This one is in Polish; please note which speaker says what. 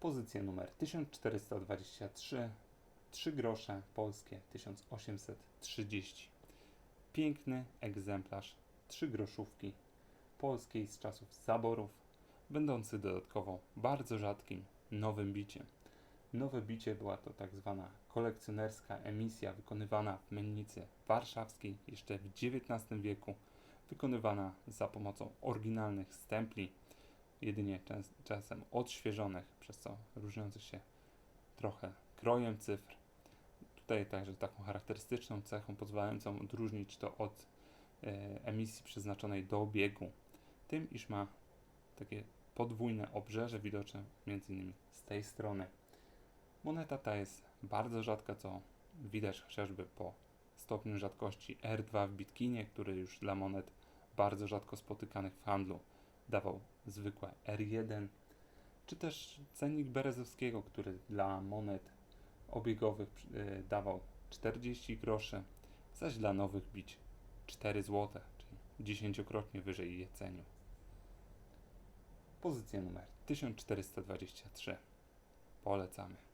Speaker 1: Pozycja numer 1423, 3 grosze polskie 1830. Piękny egzemplarz 3 groszówki polskiej z czasów zaborów, będący dodatkowo bardzo rzadkim nowym biciem. Nowe bicie była to tak zwana kolekcjonerska emisja wykonywana w mennicy warszawskiej jeszcze w XIX wieku, wykonywana za pomocą oryginalnych stempli, jedynie czas, czasem odświeżonych, przez co różniących się trochę krojem cyfr. Tutaj także taką charakterystyczną cechą pozwalającą odróżnić to od e, emisji przeznaczonej do obiegu, tym iż ma takie podwójne obrzeże widoczne innymi z tej strony. Moneta ta jest bardzo rzadka, co widać chociażby po stopniu rzadkości R2 w Bitkinie, który już dla monet bardzo rzadko spotykanych w handlu dawał zwykłe R1, czy też cennik Berezowskiego, który dla monet obiegowych y, dawał 40 groszy, zaś dla nowych bić 4 zł, czyli dziesięciokrotnie wyżej je cenił. Pozycja numer 1423. Polecamy.